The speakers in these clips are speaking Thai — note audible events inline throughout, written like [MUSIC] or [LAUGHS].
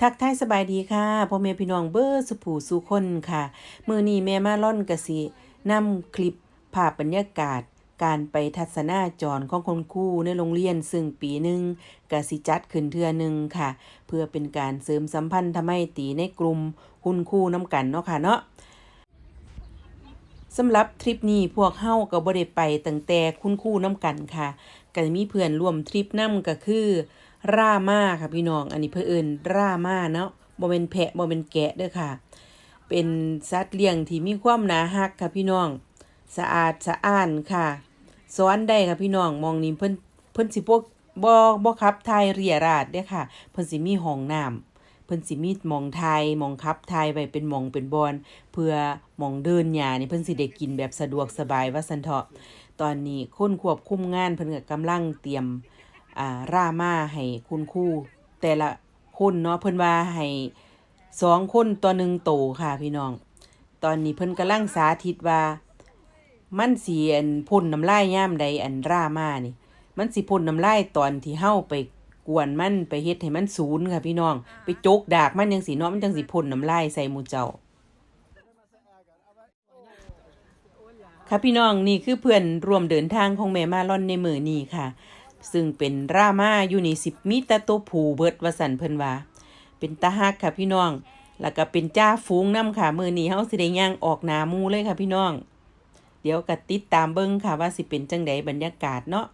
ทักทายสบายดีค่ะพ่อแม่พี่น้องเบอร์สุผูสุคนค่ะ มือนี้แม่มาล่อนกะสินำคลิปภาพบรรยากาศ การไปทัศนาจรของคนคู่ในโรงเรียนซึ่งปีหนึ่งกะสิจัดขึ้นเทื่อหนึ่งค่ะ เพื่อเป็นการเสริมสัมพันธไมตรีในกลุ่มคุณคู่น้ำกันเนาะค่ะเนาะ สำหรับทริปนี้พวกเฮาก็บ่ได้ไปตั้งแต่คุณคู่น้ำกันค่ะก็มีเพื่อนร่วมทริปนํก็คือรามาค่ะพี่น้อง อันนี้เพิ่นเอินรามาเนาะบ่เป็นแพะบ่เป็นแกะเด้อค่ะ เป็นสัตว์เลี้ยงที่มีความน่ารักค่ะพี่น้อง สะอาดสะอ้านค่ะสอนได้ค่ะพี่น้องมองนี่เพิ่นเพิ่นสิบ่บ่บ่ขับทายเรียราดเด้อค่ะ เพิ่นสิมีห้องน้ำ เพิ่นสิมีหมองไทยหมองคับไทยไว้เป็นหมองเป็นบอนเพื่อหมองเดินหญ้านี่เพิ่นสิได้กินแบบสะดวกสบายว่าซั่นเถาะตอนนี้คนควบคุมงานเพิ่นก็กำลังเตรียมอ่าร่ามาให้คุณครูแต่ละคนเนาะเพิ่นว่าให้สองคนต่อหนึ่งโตค่ะพี่น้อง ตอนนี้เพิ่นกำลังสาธิตว่า มันสิอันพ่นน้ำลายย่ามใดอันร่ามานี่ มันสิพ่นน้ำลายตอนที่เฮาไป กวนมันไปเฮ็ดให้มันศูนย์ค่ะพี่น้อง ไปจกดากมันจังสิเนาะมันจังสิพ่นน้ำลายใส่หมู่เจ้า ค่ะพี่น้องนี่คือเพื่อนร่วมเดินทางของแม่มาล่อนในมือนี้ค่ะ ซึ่งเป็นรามาอยู่นี่สิบมีแต่ตัวผูเบิดวสันเพิ่นว่า เป็นตาฮักค่ะพี่น้อง แล้วก็เป็นจ้าฟูงน้ำค่ะมือนี้เฮาสิได้ย่างออกหนาหมูเลยค่ะพี่น้อง เดี๋ยวก็ติดตามเบิ่งค่ะว่าสิเป็นจังไดบรรยากาศเนาะ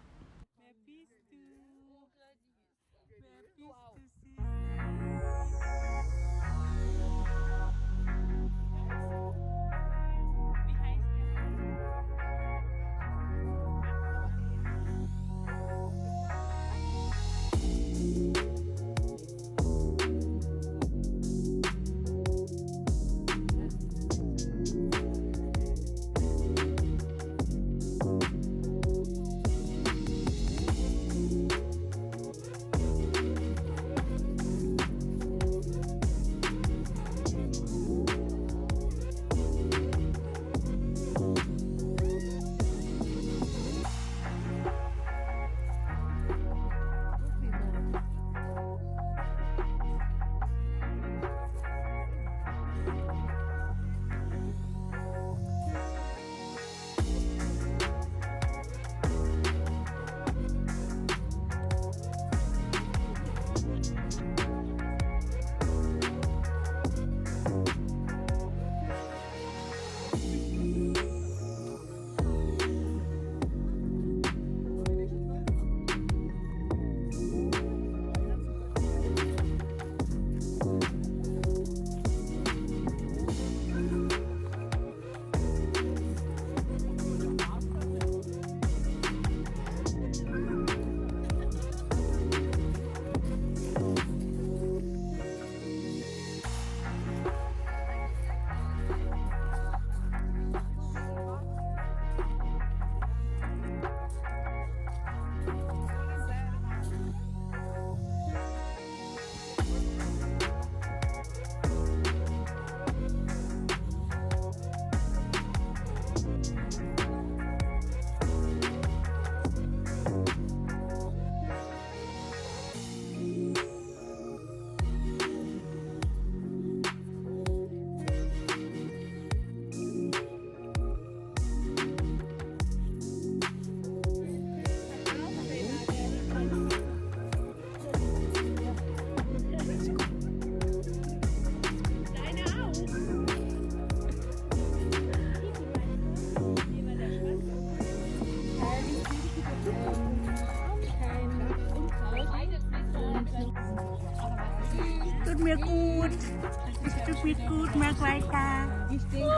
Es tut mir gut. Mach weiter.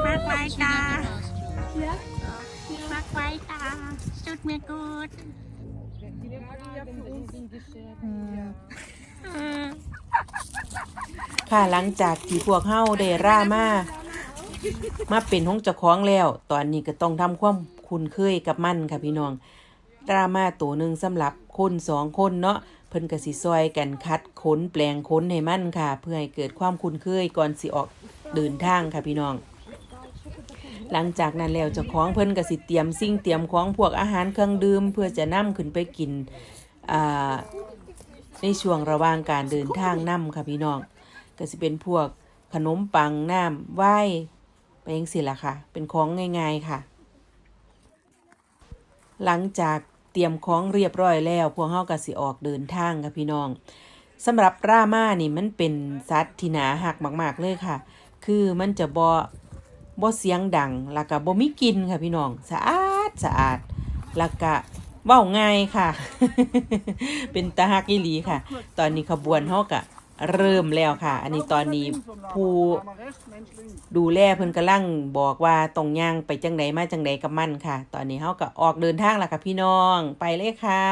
Mach weiter. Ja? Mach weiter. Es tut mir gut. ค่ะหลังจากที่พวกเฮาได้ร่ามามาเป็นห้องเจ้าของแล้ว ตอนนี้ก็ต้องทำความคุ้นเคยกับมันค่ะพี่น้องร่ามาตัวหนึ่งสำหรับคนสองคนเนาะ พิ่นก็สิซอยกันคัดขนแปลงขนให้มั่นค่ะ เพื่อให้เกิดความคุ้นเคยก่อนสิออกเดินทางค่ะพี่น้อง หลังจากนั้นแล้วเจ้าของเพิ่นก็สิเตรียมสิ่งเตรียมของพวกอาหารเครื่องดื่มเพื่อจะนำขึ้นไปกินในช่วงระหว่างการเดินทางนํค่ะพี่น้องก็สิเป็นพวกขนมปังน้ำไหว้ไปจังซี่ล่ะค่ะ เป็นของง่าย ๆค่ะ หลังจาก เตรียมของเรียบร้อยแล้ว พวกเฮาก็สิออกเดินทางค่ะพี่น้องสำหรับรามานี่มันเป็นสัตว์ที่หนาหักมาก ๆ เลยค่ะ คือมันจะบ่บ่เสียงดังแล้วก็บ่มีกินค่ะพี่น้องสะอาดสะอาดแล้วก็เว้าง่ายค่ะ เป็นตาฮักอีหลีค่ะ ตอนนี้ขบวนเฮากะ เริ่มแล้วค่ะ อันนี้ตอนนี้ผู้ดูแลเพิ่นกำลังบอกว่าตรงย่างไปจังไดมาจังไดกับมันค่ะ ตอนนี้เฮาก็ออกเดินทางแล้วค่ะพี่น้องไปเลยค่ะ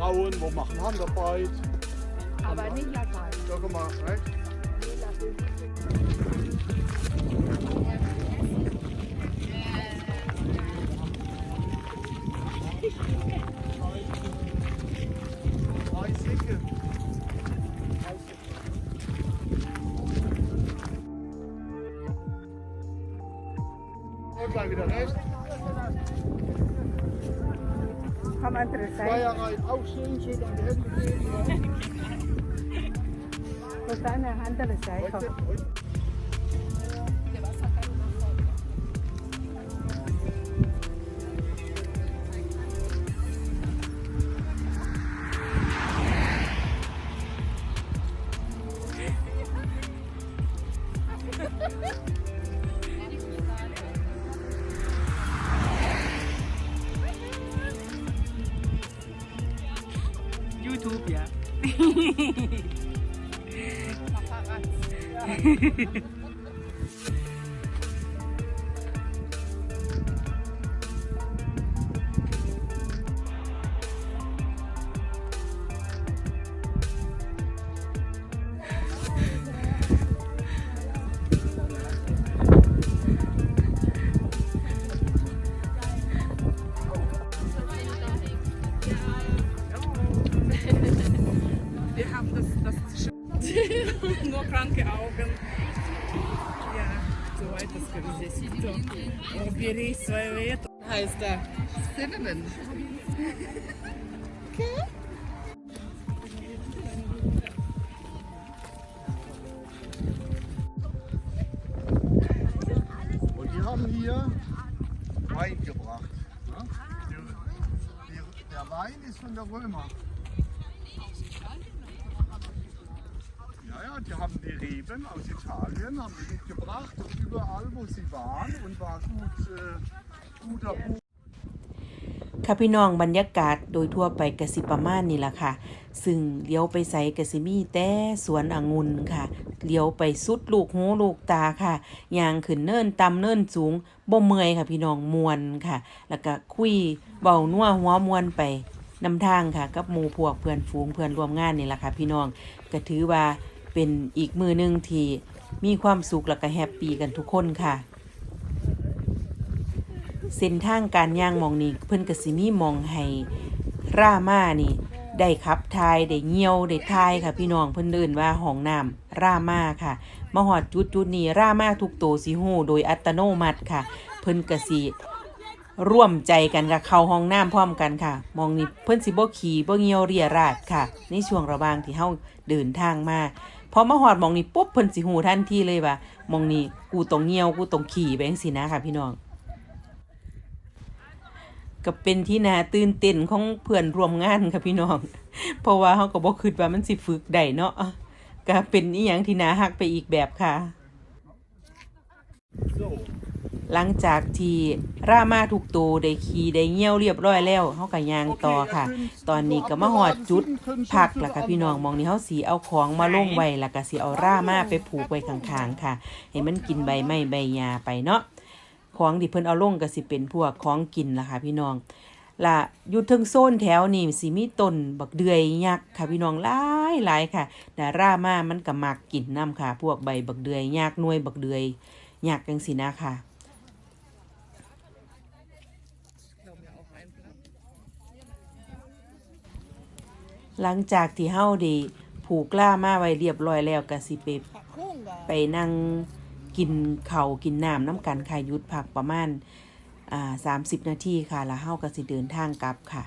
Frauen, wo machen Handarbeit. Aber nicht Latein. Drei Säcke. Und gleich wieder rechts. Steuerei auch. Das ist eine andere Seite. Ha ha ha! YouTube [LAUGHS] [LAUGHS] die Augen. Ja, so etwas gewesen. Und wir riechen zwei Meter. Heißt er? Cinnamon. Okay. Und die haben hier Wein gebracht. Ne? Der Wein ist von der Römer. Ja, ja, die haben die Reben aus Italien, haben die mitgebracht und überall, wo sie waren und war gut, äh, guter Buch. ค่ะพี่น้องบรรยากาศโดยทั่วไปกสิประมาณนี่แหละค่ะ ซึ่งเลี้ยวไปใส่กสิมีแต่สวนองุ่นค่ะ เลี้ยวไปสุดลูกหูลูกตาค่ะยางขึ้นเนินต่ำเนินสูงบ่เมื่อยค่ะ พี่น้องมวนค่ะ แล้วก็คุยเบานัวหัวมวนไปนำทางค่ะ กับหมู่พวกเพื่อนฝูงเพื่อนร่วมงานนี่แหละค่ะ พี่น้องก็ถือว่า เป็นอีกมือหนึ่งที่มีความสุขแล้วก็แฮปปี้กันทุกคนค่ะ เส้นทางการย่างมองนี่เพิ่นกสิมีมองให้รามานี่ ได้ขับทายได้เงี่ยวได้ทายค่ะ พี่น้องเพิ่นเอิ้นว่าห้องน้ำรามาค่ะมาฮอดจุดจุดนี้รามาทุกโตวสิฮู้โดยอัตโนมัติค่ะ เพิ่นกสิร่วมใจกันกับเข้าห้องน้ำพร้อมกันค่ะ มองนี่เพิ่นสิบ่ขี่บ่เงียวเรียราดค่ะ ในช่วงระหว่างที่เฮาเดินทางมา พอมาหอดมองนี่ปุ๊บเพิ่นสิฮู้ทันทีเลยว่ามองนี่กูต้องเงี่ยวกูต้องขี่ไปจังซี่นะค่ะพี่น้องก็เป็นที่น่าตื่นเต้นของเพื่อนร่วมงานค่ะพี่น้อง เพราะว่าเขาก็บอกคิดว่ามันสิฝึกได้เนาะก็เป็นอีหยังที่น่าฮักไปอีกแบบค่ะ So, หลังจากที่รามาถูกโตวได้ขี่ได้เงี้ยวเรียบร้อยแล้วเขาก็ย่างต่อค่ะ ตอนนี้ก็มาหอดจุดพักล้วค่ะพี่น้องมองนี่เขาสีเอาของมาลงไว้ล้วก็สีเอารามาไปผูกไว้ข้างๆค่ะ ให้มันกินใบไม้ใบหญ้าไปเนาะของที่เพิ่นเอาลงก็สิเป็นพวกของกินล่ะค่ะพี่น้องล่ะอยู่ทึงโซนแถวนี่สิมีต้นบักเดือยยักษ์ค่ะพี่น้องหลายหลายค่ะดารามามันก็มักกินน้ำค่ะ พวกใบบักเดือยยักษ์หน่วยบักเดือยยักษ์จังสินะค่ะ หลังจากที่เฮาได้ผูกล่ามาไว้เรียบร้อยแล้วก็สิไปไปนั่งกินเขากินน้ำน้ำกันค่ะยุดผักประมาณอ่าสามสิบนาทีค่ะ แล้วเฮาก็สิเดินทางกลับค่ะ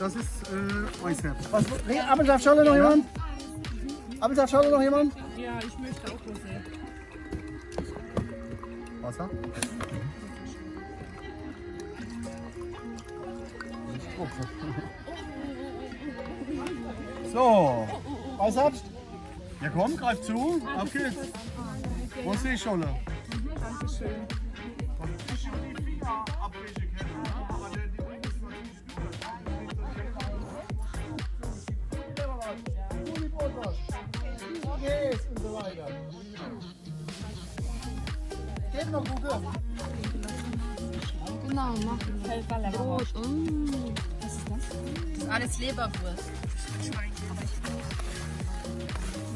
das ist äh, Eisherz. Was, nee, Apfelsaftschale noch jemand? Apfelsaftschale noch jemand? Ja, ich möchte auch Rosé. Wasser? So, Eisherbst? Ja komm, greif zu. Auf geht's. Rosé Scholle. Dankeschön. geht's und so weiter. Geht noch gut. Genau, machen wir. Brot. Mm. Was ist das? Das ist alles Leberwurst.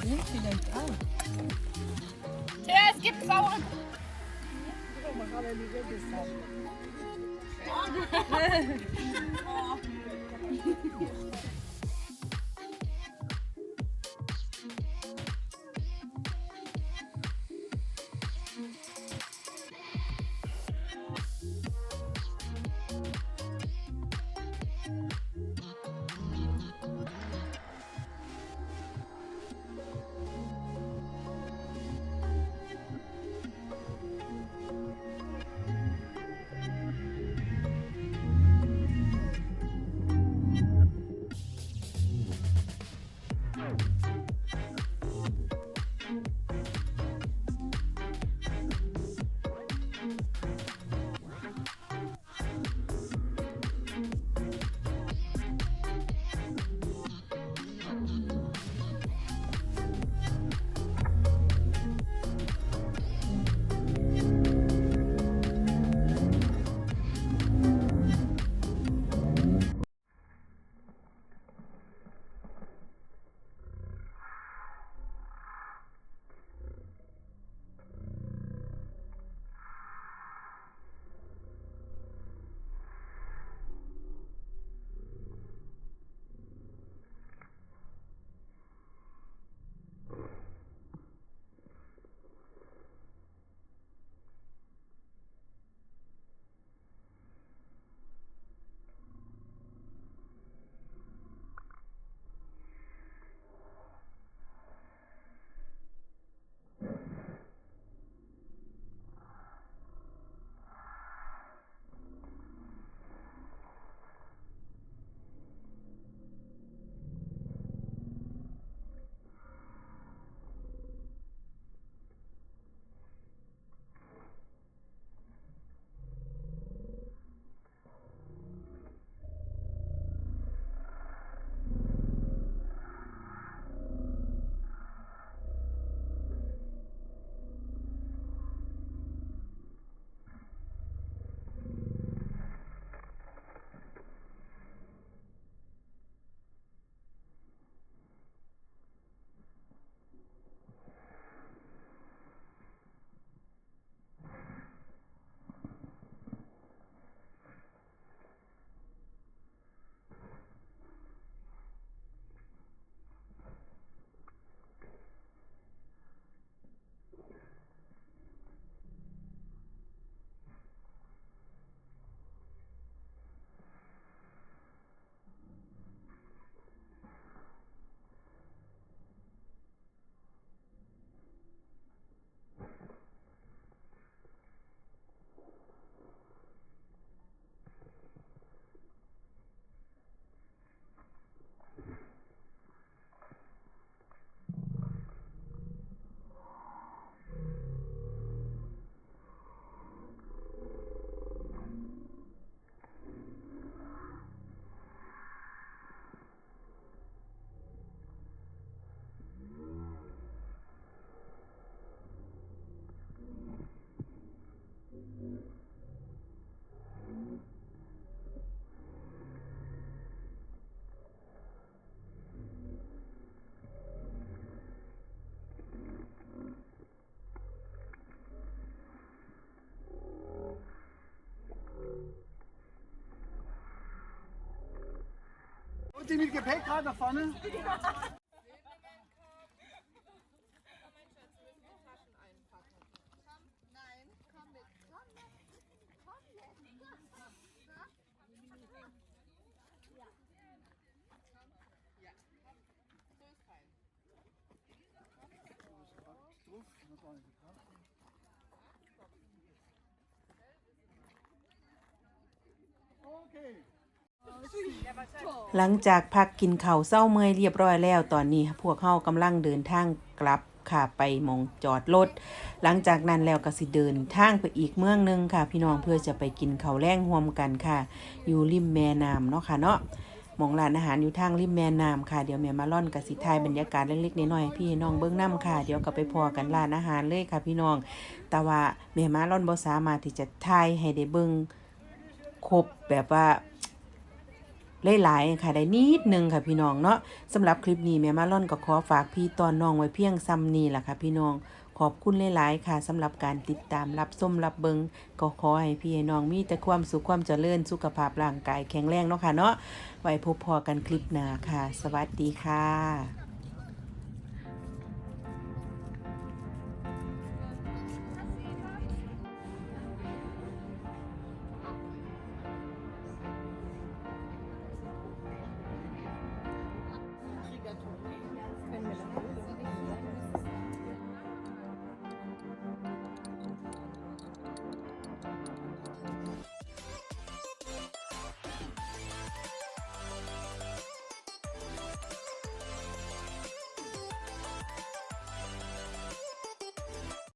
Nimmt vielleicht auch. Ja, es gibt saure. Oh. [LAUGHS] [LAUGHS] Sie mit Gepäck gerade nach vorne? Okay. หลังจากพักกินข้าวเศร้าเมื่อยเรียบร้อยแล้วตอนนี้ พวกเฮากำลังเดินทางกลับค่ะไปมองจอดรถหลังจากนั้นแล้วก็สิเดินทางไปอีกเมืองหนึงค่ะ พี่น้องเพื่อจะไปกินข้าวแรงร่วมกันค่ะ อยู่ริมแม่น้ำเนาะค่ะเนาะมองร้านอาหารอยู่ทางริมแม่น้ำค่ะเดี๋ยวแม่มาล่อนกับสิทายบรรยากาศเล็กๆน้อยๆพี่น้องเบิ้องน้ำค่ะ เดี๋ยวก็ไปพอกันร้านอาหารเลยค่ะ พี่น้อง แต่ว่าแม่มาล่อนบ่สามารถที่จะทายให้ได้เบิ่งครบแบบว่า หลายๆค่ะได้นิดนึงค่ะพี่น้องเนาะสำหรับคลิปนี้แม่มาล่อนก็ขอฝากพี่ตอนน้องไว้เพียงซ้ำนี่แหละค่ะพี่น้องขอบคุณหลาย ๆ ค่ะสำหรับการติดตามรับส้มรับเบิงก็ขอให้พี่น้องมีแต่ความสุขความเจริญสุขภาพร่างกายแข็งแรงเนาะค่ะเนาะไว้พบพอกันคลิปหน้าค่ะ สวัสดีค่ะ